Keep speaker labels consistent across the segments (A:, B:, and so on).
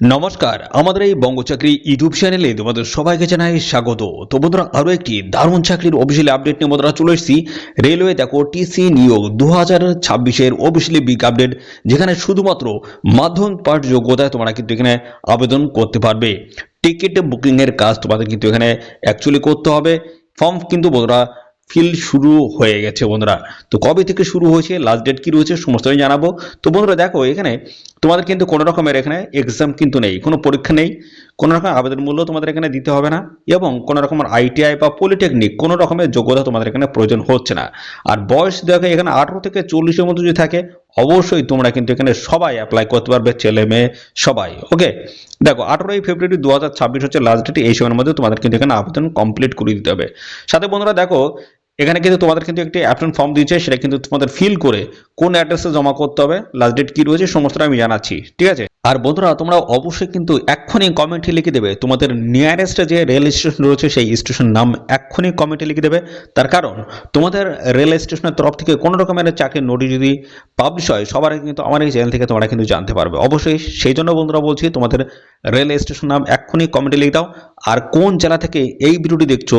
A: নমস্কার, আমাদের এই বঙ্গচাকরি ইউটিউব চ্যানেলে তোমাদের সবাইকে জানাই স্বাগত। তো বন্ধুরা, আরও একটি দারুণ চাকরির অফিসিয়ালি আপডেট নিয়ে বন্ধুরা চলে এসেছি। রেলওয়ে দেখো, টিসি নিয়োগ দু হাজার ছাব্বিশের অফিসিয়ালি বিগ আপডেট, যেখানে শুধুমাত্র মাধ্যম পাঠ যোগ্যতায় তোমরা কিন্তু এখানে আবেদন করতে পারবে। টিকিট বুকিংয়ের কাজ তোমাদের কিন্তু এখানে অ্যাকচুয়ালি করতে হবে। ফর্ম কিন্তু বন্ধুরা ফিল শুরু হয়ে গেছে বন্ধুরা। তো কবে থেকে শুরু হয়েছে লাস্ট ডেট কি রয়েছে সমস্তই জানাব। তো বন্ধুরা দেখো, এখানে তোমাদের কিন্তু কোনো রকমের এখানে এক্সাম কিন্তু নেই, কোনো পরীক্ষা নেই। কোনো রকম আবেদন মূল্য তোমাদের এখানে দিতে হবে না এবং কোনো রকমের আইটিআই বা পলিটেকনিক কোনো রকমের যোগ্যতা তোমাদের এখানে প্রয়োজন হচ্ছে না। আর বয়স দেখো, এখানে আঠারো থেকে চল্লিশের মধ্যে যদি থাকে, অবশ্যই তোমরা কিন্তু এখানে সবাই অ্যাপ্লাই করতে পারবে, ছেলে মেয়ে সবাই ওকে দেখো, আঠারোই ফেব্রুয়ারি দু হাজার ছাব্বিশ হচ্ছে লাস্ট ডেট এই সময়ের মধ্যে তোমাদের কিন্তু এখানে আবেদন কমপ্লিট করে দিতে হবে। সাথে বন্ধুরা দেখো এখানে কিন্তু তোমাদের কিন্তু একটি অ্যাপ্লিকেশন ফর্ম দিয়েছে, সেটা কিন্তু তোমাদের ফিল করে কোন অ্যাড্রেসে জমা করতে হবে লাস্ট ডেট কি রয়েছে, সমস্তটা আমি জানাচ্ছি, ঠিক আছে? আর বন্ধুরা, তোমরা অবশ্যই কিন্তু এক্ষুনি কমেন্টে লিখে দেবে, তোমাদের নিয়ারেস্ট যে রেল স্টেশন রয়েছে, সেই স্টেশন নাম এক্ষুনি কমেন্টে লিখে দেবে। তার কারণ, তোমাদের রেল স্টেশনের তরফ থেকে কোনো রকমের চাকরির নোটিশ যদি পাবলিশ হয়, সবার কিন্তু আমার এই চ্যানেল থেকে তোমরা কিন্তু জানতে পারবে। অবশ্যই সেই জন্য বন্ধুরা বলছি, তোমাদের রেল স্টেশন নাম এক্ষুনি কমেন্টে লিখে দাও। আর কোন জেলা থেকে এই ভিডিওটি দেখছ,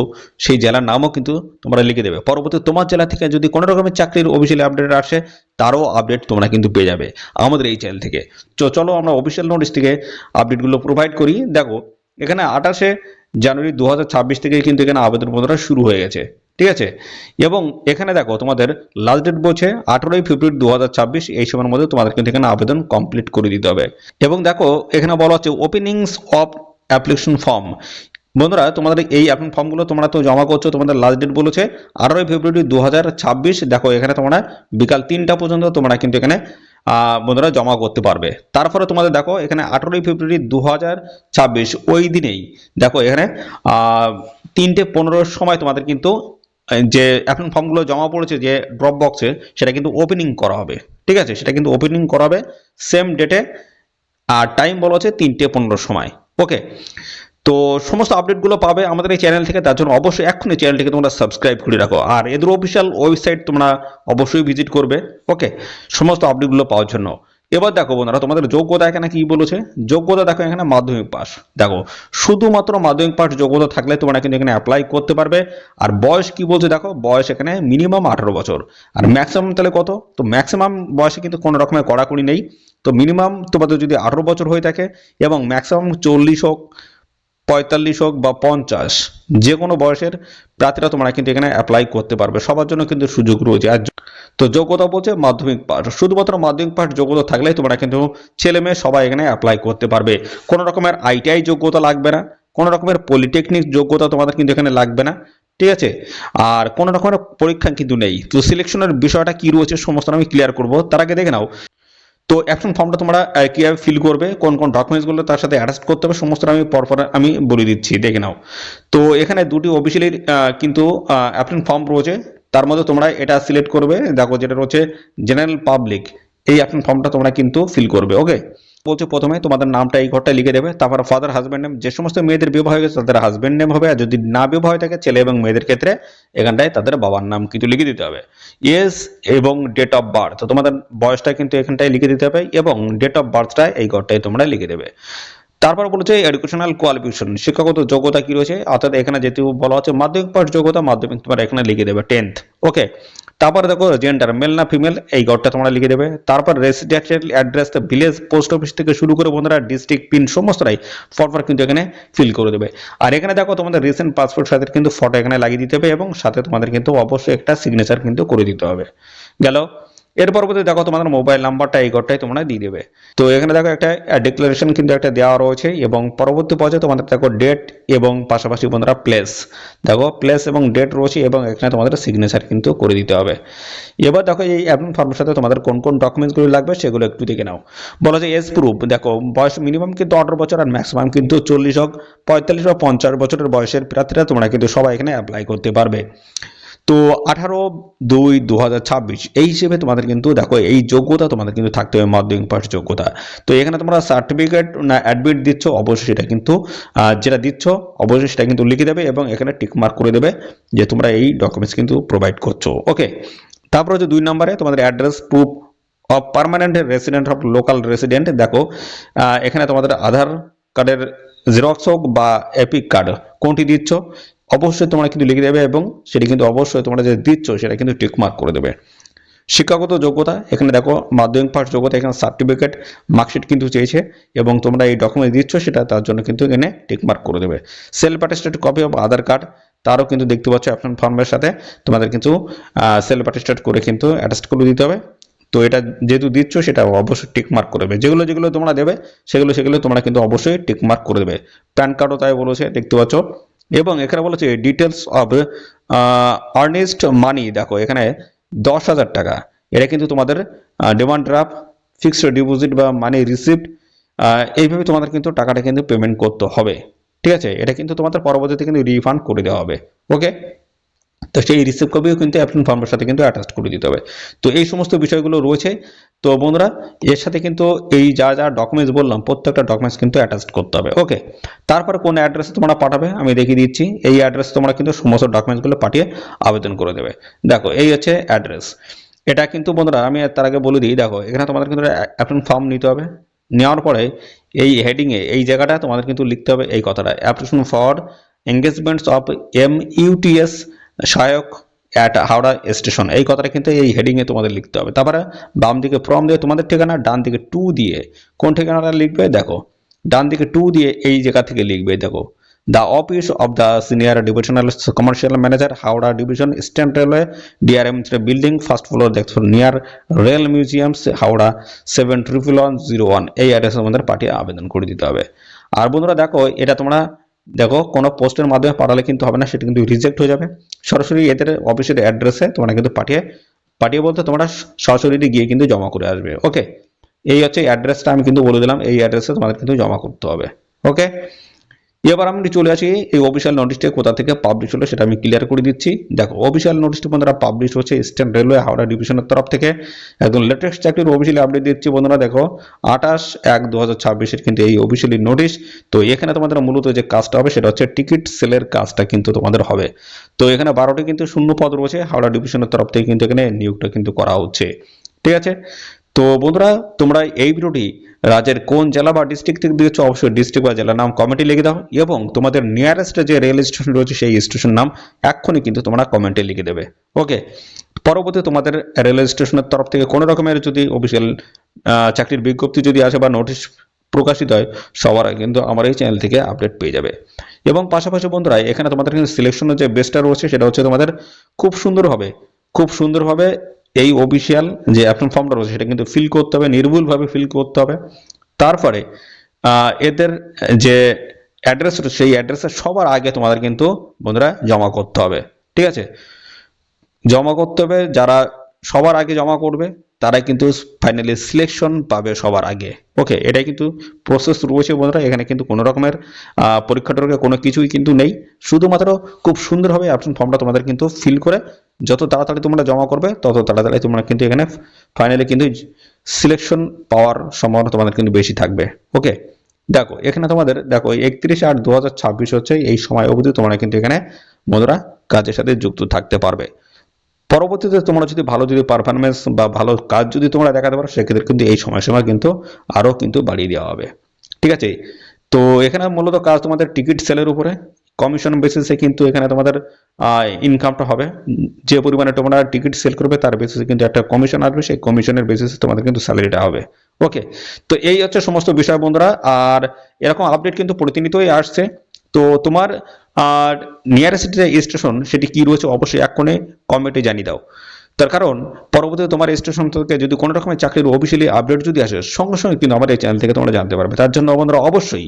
A: সেই জেলার নামও কিন্তু তোমরা লিখে দেবে। পরবর্তী তোমার জেলা থেকে যদি কোনো রকমের চাকরির অফিসিয়াল আপডেট আসে, তারও আপডেট তোমরা কিন্তু পেয়ে যাবে আমাদের এই চ্যানেল থেকে। তো চলো আমরা অফিসিয়াল নোটিশ থেকে আপডেটগুলো প্রোভাইড করি। দেখো, এখানে আঠাশে জানুয়ারি দু হাজার ছাব্বিশ থেকে কিন্তু এখানে আবেদন পত্রটা শুরু হয়ে গেছে। ঠিক আছে এবং এখানে দেখো তোমাদের লাস্ট ডেট বলছে আঠেরোই ফেব্রুয়ারি দু হাজার ছাব্বিশ, এই সময়ের মধ্যে তোমাদের কিন্তু এখানে আবেদন কমপ্লিট করে দিতে হবে। এবং দেখো, এখানে বলা হচ্ছে ওপেনিংস অফ অ্যাপ্লিকেশন ফর্ম বন্ধুরা, তোমাদের এই অ্যাপ্লিকেশন ফর্মগুলো তোমরা তো জমা করছ, তোমাদের লাস্ট ডেট বলেছে আঠারোই ফেব্রুয়ারি দু হাজার ছাব্বিশ। দেখো, এখানে তোমরা বিকাল তিনটা পর্যন্ত তোমরা কিন্তু এখানে বন্ধুরা জমা করতে পারবে। তারপরে তোমাদের দেখো, এখানে আঠারোই ফেব্রুয়ারি দু হাজার ছাব্বিশ, ওই দিনেই। দেখো, এখানে তিনটে পনেরোর সময় তোমাদের কিন্তু যে এখন ফর্মগুলো জমা পড়েছে যে ড্রপ বক্সে সেটা কিন্তু ওপেনিং করা হবে। ঠিক আছে? সেটা কিন্তু ওপেনিং করা হবে সেম ডেটে আর টাইম বলা হচ্ছে তিনটে পনেরোর সময়। ওকে তো সমস্ত আপডেটগুলো পাবে আমাদের এই চ্যানেল থেকে, তার জন্য অবশ্যই এক্ষুনি চ্যানেলটিকে তোমরা সাবস্ক্রাইব করে রাখো। আর এদের অফিসিয়াল ওয়েবসাইট তোমরা অবশ্যই ভিজিট করবে। ওকে সমস্ত আপডেটগুলো পাওয়ার জন্য। এবার দেখো বন্ধুরা, তোমাদের যোগ্যতা এখানে কি বলেছে? যোগ্যতা দেখো এখানে মাধ্যমিক পাস। দেখো, শুধুমাত্র মাধ্যমিক পাস যোগ্যতা থাকলে তোমরা কিন্তু এখানে অ্যাপ্লাই করতে পারবে। আর বয়স কি বলছে দেখো, বয়স এখানে মিনিমাম আঠারো বছর। আর ম্যাক্সিমাম তাহলে কত? তো ম্যাক্সিমাম বয়সে কিন্তু কোনো রকমের কড়াকড়ি নেই। তো মিনিমাম তোমাদের যদি আঠারো বছর হয়ে থাকে এবং ম্যাক্সিমাম চল্লিশ হোক, পঁয়তাল্লিশ হোক বা পঞ্চাশ, যে কোনো বয়সের প্রার্থীরা তোমরা কিন্তু এখানে অ্যাপ্লাই করতে পারবে। সবার জন্য কিন্তু সুযোগ রয়েছে। আর তো যোগ্যতা বলছে মাধ্যমিক পাঠ। শুধুমাত্র মাধ্যমিক পাঠ যোগ্যতা থাকলেই তোমরা কিন্তু ছেলে মেয়ে সবাই এখানে অ্যাপ্লাই করতে পারবে। কোনো রকমের আইটিআই যোগ্যতা লাগবে না, কোনো রকমের পলিটেকনিক যোগ্যতা তোমাদের কিন্তু এখানে লাগবে না, ঠিক আছে? আর কোনো রকমের পরীক্ষা কিন্তু নেই। তো সিলেকশনের বিষয়টা কি রয়েছে সমস্ত আমি ক্লিয়ার করব, তার আগে দেখে নাও। তো অ্যাকশন ফর্মটা তোমরা কীভাবে ফিল করবে, কোন কোন ডকুমেন্টসগুলো তার সাথে অ্যাটাচ করতে হবে সমস্ত আমি পরপর আমি বলে দিচ্ছি, দেখে নাও। তো এখানে দুটি অফিসিয়ালি কিন্তু অ্যাপ্লিকেশন ফর্ম রয়েছে। তার মধ্যে তোমরা এটা সিলেক্ট করবে। দেখো যেটা রয়েছে জেনারেল পাবলিক এই অ্যাপ্লিকেশন ফর্মটা তোমরা কিন্তু ফিল করবে ওকে বলছে প্রথমে তোমাদের নামটা এই ঘরটায় লিখে দেবে, তারপর ফাদার হাজব্যান্ড নেম যে সমস্ত মেয়েদের বিবাহ হয়ে গেছে তাদের হাজব্যান্ড নেম হবে, আর যদি না বিবাহ হয়ে থাকে ছেলে এবং মেয়েদের ক্ষেত্রে এখানটায় তাদের বাবার নাম কিন্তু লিখে দিতে হবে। ইয়েস এবং ডেট অফ বার্থ তোমাদের বয়সটা কিন্তু এখানটায় লিখে দিতে হবে এবং ডেট অফ বার্থটা এই ঘরটায় তোমরা লিখে দেবে। তারপর বলেছে এডুকেশনাল কোয়ালিফিকেশন শিক্ষাগত যোগ্যতা কি রয়েছে? অর্থাৎ এখানে যেহেতু বলা হচ্ছে মাধ্যমিক পাস যোগ্যতা, মাধ্যমিক তোমরা এখানে লিখে দেবে টেন্থ ওকে তারপরে দেখো জেন্ডার মেল না ফিমেল এই ঘরটা তোমরা লিখে দেবে। তারপর residential address village post office থেকে শুরু করে বন্ধুরা ডিস্ট্রিক্ট পিন সমস্তটাই ফরফর কিন্তু এখানে ফিল করে দেবে। আর এখানে দেখো, তোমাদের রিসেন্ট পাসপোর্ট সাথে কিন্তু ফটো এখানে লাগিয়ে দিতে হবে এবং সাথে তোমাদের কিন্তু অবশ্যই একটা সিগনেচার কিন্তু করে দিতে হবে। গেল? এর পরবর্তী দেখো তোমাদের মোবাইল নাম্বারটা এই ঘরটাই তোমরা দিয়ে দেবে। তো এখানে দেখো একটা ডিক্লারেশন কিন্তু একটা দেওয়া রয়েছে এবং পরবর্তী পর্যায়ে তোমাদের দেখো ডেট এবং পাশাপাশি বন্ধুরা প্লেস দেখো প্লেস এবং ডেট রয়েছে এবং এখানে তোমাদের সিগনেচার কিন্তু করে দিতে হবে। এবার দেখো এই অ্যাডমিন ফর্মের সাথে তোমাদের কোন কোন ডকুমেন্টসগুলো লাগবে সেগুলো একটু দেখে নাও। বলা যায় এজ প্রুফ দেখো বয়স মিনিমাম কিন্তু আঠারো বছর আর ম্যাক্সিমাম কিন্তু চল্লিশ হোক, পঁয়তাল্লিশ বা পঞ্চাশ বছরের বয়সের প্রার্থীরা তোমরা কিন্তু সবাই এখানে অ্যাপ্লাই করতে পারবে। তো আঠারো দুই দু হাজার ছাব্বিশ, এই হিসেবে তোমাদের কিন্তু দেখো এই যোগ্যতা তোমাদের কিন্তু থাকতে হবে মাধ্যমিক পাস যোগ্যতা। তো এখানে তোমরা সার্টিফিকেট না অ্যাডমিট দিচ্ছ, অবশ্যই সেটা কিন্তু যেটা দিচ্ছ, অবশ্যই সেটা কিন্তু লিখে দেবে এবং এখানে টিক মার্ক করে দেবে যে তোমরা এই ডকুমেন্টস কিন্তু প্রোভাইড করছ। ওকে তারপর হচ্ছে দুই নম্বরে তোমাদের address proof of permanent resident of local resident দেখো এখানে তোমাদের আধার কার্ডের জেরক্স হোক বা এপিক কার্ড কোনটি দিচ্ছ অবশ্যই তোমরা কিন্তু লিখে দেবে এবং সেটি কিন্তু অবশ্যই তোমরা যে দিচ্ছ, সেটা কিন্তু টিকমার্ক করে দেবে। শিক্ষাগত যোগ্যতা, এখানে দেখো মাধ্যমিক পাস যোগ্যতা, এখানে সার্টিফিকেট মার্কশিট কিন্তু চেয়েছে এবং তোমরা এই ডকুমেন্ট দিচ্ছ, সেটা তার জন্য কিন্তু এখানে টিকমার্ক করে দেবে। Self attested copy of Aadhaar card তারও কিন্তু দেখতে পাচ্ছ অ্যাপশন ফর্মের সাথে তোমাদের কিন্তু সেলফ অ্যাটেস্টেড করে কিন্তু অ্যাটেস্ট করে দিতে হবে। তো এটা যেহেতু দিচ্ছ, সেটা অবশ্যই টিকমার্ক করে দেবে। যেগুলো যেগুলো তোমরা দেবে, সেগুলো সেগুলো তোমরা কিন্তু অবশ্যই টিকমার্ক করে দেবে। প্যান কার্ডও তাই বলেছে, দেখতে পাচ্ছ। এবং এখানে বলেছে ডিটেলস অফ আর্নেস্ট মানি দেখো, এখানে দশ হাজার টাকা। এটা কিন্তু তোমাদের ডিমান্ড ড্রাফট ফিক্সড ডিপোজিট বা মানি রিসিপ্ট এইভাবে তোমাদের কিন্তু টাকাটা কিন্তু পেমেন্ট করতে হবে। ঠিক আছে? এটা কিন্তু তোমাদের পরবর্তীতে কিন্তু রিফান্ড করে দেওয়া হবে। ওকে তো সেই রিসিপ্ট কপিও কিন্তু অ্যাপ্লিকেশন ফর্মের সাথে কিন্তু অ্যাটাচ করে দিতে হবে। তো এই সমস্ত বিষয়গুলো রয়েছে। তো বন্ধুরা, এর সাথে কিন্তু এই যা যা ডকুমেন্টস বললাম, প্রত্যেকটা ডকুমেন্টস কিন্তু অ্যাটাচ করতে হবে ওকে তারপর কোন অ্যাড্রেসে তোমরা পাঠাবে, আমি দেখিয়ে দিচ্ছি। এই অ্যাড্রেসে তোমরা কিন্তু সমস্ত ডকুমেন্টসগুলো পাঠিয়ে আবেদন করে দেবে। দেখো, এই হচ্ছে অ্যাড্রেস এটা কিন্তু বন্ধুরা, আমি তার আগে বলে দিই, দেখো, এখানে তোমাদের কিন্তু অ্যাপ্লিকেশন ফর্ম নিতে হবে। নেওয়ার পরে এই হেডিংয়ে এই জায়গাটা তোমাদের কিন্তু লিখতে হবে এই কথাটা। Application for engagements of M UTS সহায়ক অ্যাট হাওড়া স্টেশন এই কথাটা কিন্তু এই হেডিংয়ে তোমাদের লিখতে হবে। তারপরে বাম দিকে ফ্রম দিয়ে তোমাদের ঠিকানা, ডান দিকে টু দিয়ে কোন ঠিকানাটা লিখবে? দেখো, ডান দিকে টু দিয়ে এই জায়গা থেকে লিখবে, দেখো। The office of the senior divisional commercial manager Howrah division stand railway DRM building first floor দেখছ near rail museums Howrah seven triple one zero one এই অ্যাড্রেসের মধ্যে পাঠিয়ে আবেদন করে দিতে হবে। আর বন্ধুরা দেখো, এটা তোমরা দেখো, কোনো পোস্টের মাধ্যমে পাঠালে কিন্তু হবে না, সেটা কিন্তু রিজেক্ট হয়ে যাবে। সরাসরি এদের অফিসের অ্যাড্রেসে তোমরা কিন্তু পাঠিয়ে পাঠিয়ে বলতে তোমরা সরাসরি গিয়ে কিন্তু জমা করে আসবে ওকে এই হচ্ছে অ্যাড্রেসটা আমি কিন্তু বলে দিলাম, এই অ্যাড্রেসে তোমাদের কিন্তু জমা করতে হবে ওকে এবার আমি চলে আসি এই অফিসিয়াল নোটিশটা কোথা থেকে পাবলিশ হলো সেটা আমি ক্লিয়ার করে দিচ্ছি। দেখো অফিসিয়াল নোটিশটি বন্ধুরা পাবলিশ হচ্ছে ইস্টার্ন রেলওয়ে হাওড়া ডিভিশনের তরফ থেকে। একদম লেটেস্ট চাকরির অফিসিয়ালি আপডেট দিচ্ছি বন্ধুরা, দেখো, আঠাশ এক দু হাজার ছাব্বিশের কিন্তু এই অফিসিয়ালি নোটিশ তো এখানে তোমাদের মূলত যে কাজটা হবে সেটা হচ্ছে টিকিট সেলের কাজটা কিন্তু তোমাদের হবে। তো এখানে বারোটি কিন্তু শূন্য পদ রয়েছে, হাওড়া ডিভিশনের তরফ থেকে কিন্তু এখানে নিয়োগটা কিন্তু করা হচ্ছে। ঠিক আছে? তো বন্ধুরা, তোমরা এই ভিডিওটি রাজ্যের কোন জেলা বা ডিস্ট্রিক্ট থেকে দিয়েছ অবশ্যই ডিস্ট্রিক্ট বা জেলার নাম কমেন্টে লিখে দাও এবং তোমাদের নিয়ারেস্ট যে রেল স্টেশন রয়েছে, সেই স্টেশন নাম এক্ষুনি কিন্তু তোমরা কমেন্টে লিখে দেবে। ওকে পরবর্তী তোমাদের রেল স্টেশনের তরফ থেকে কোনো রকমের যদি অফিসিয়াল চাকরির বিজ্ঞপ্তি যদি আসে বা নোটিশ প্রকাশিত হয়, সবার কিন্তু আমার এই চ্যানেল থেকে আপডেট পেয়ে যাবে। এবং পাশাপাশি বন্ধুরা, এখানে তোমাদের কিন্তু সিলেকশনের যে বেস্টটা রয়েছে, সেটা হচ্ছে তোমাদের খুব সুন্দরভাবে খুব সুন্দরভাবে এই অফিসিয়াল যে অ্যাপ্লিকেশন ফর্মটা রয়েছে, সেটা কিন্তু ফিল করতে হবে, নির্ভুলভাবে ফিল করতে হবে। তারপরে এদের যে অ্যাড্রেস সেই অ্যাড্রেসে সবার আগে তোমাদের কিন্তু বন্ধুরা জমা করতে হবে। ঠিক আছে? জমা করতে হবে, যারা সবার আগে জমা করবে, তারাই কিন্তু ফাইনালি সিলেকশন পাবে সবার আগে। ওকে এটাই কিন্তু প্রসেস রয়েছে বন্ধুরা, এখানে কিন্তু কোনো রকমের পরীক্ষা টরীক্ষা কোনো কিছুই কিন্তু নেই। শুধুমাত্র খুব সুন্দরভাবে অ্যাপশন ফর্মটা তোমাদের কিন্তু ফিল করে যত তাড়াতাড়ি তোমরা জমা করবে, তত তাড়াতাড়ি তোমরা কিন্তু এখানে ফাইনালি কিন্তু সিলেকশন পাওয়ার সম্ভাবনা তোমাদের কিন্তু বেশি থাকবে। ওকে দেখো, এখানে তোমাদের, দেখো একত্রিশ আট দু হচ্ছে এই সময় অবধি তোমরা কিন্তু এখানে বন্ধুরা কাজের সাথে যুক্ত থাকতে পারবে। পরবর্তীতে তোমরা যদি ভালো যদি পারফরমেন্স বা ভালো কাজ যদি তোমরা দেখাতে পারো, সেক্ষেত্রে কিন্তু এই সময়সীমা কিন্তু আরও কিন্তু বাড়িয়ে দেওয়া হবে। ঠিক আছে? তো এখানে মূলত কাজ তোমাদের টিকিট সেলের উপরে। কমিশন বেসিসে কিন্তু এখানে তোমাদের ইনকামটা হবে। যে পরিমাণে তোমরা টিকিট সেল করবে, তার বেসিসে কিন্তু একটা কমিশন আসবে। সেই কমিশনের বেসিসে তোমাদের কিন্তু স্যালারিটা হবে। ওকে তো এই হচ্ছে সমস্ত বিষয় বন্ধুরা। আর এরকম আপডেট কিন্তু প্রতিনিয়তই আসছে। তো তোমার, আর নিয়ারেস্ট যে স্টেশন সেটি কি রয়েছে, অবশ্যই এক্ষণে কমেন্টে জানিয়ে দাও। তার কারণ, পরবর্তীতে তোমার স্টেশন থেকে যদি কোনো রকমের চাকরির অফিসিয়ালি আপডেট যদি আসে, সঙ্গে সঙ্গে কিন্তু আমাদের এই চ্যানেল থেকে তোমরা জানতে পারবে। তার জন্য বন্ধুরা অবশ্যই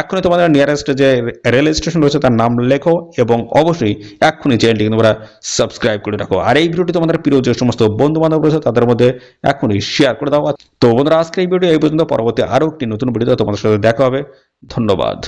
A: এক্ষুনি তোমাদের নিয়ারেস্ট যে রেল স্টেশন রয়েছে তার নাম লেখো এবং অবশ্যই এক্ষুনি চ্যানেলটিকে তোমরা সাবস্ক্রাইব করে রাখো। আর এই ভিডিওটি তোমাদের প্রিয় যে সমস্ত বন্ধু বান্ধব রয়েছে তাদের মধ্যে এখনই শেয়ার করে দাও। তো বন্ধুরা আজকে এই ভিডিও এই পর্যন্ত। পরবর্তী আরও একটি নতুন ভিডিও তোমাদের সাথে দেখা হবে। ধন্যবাদ।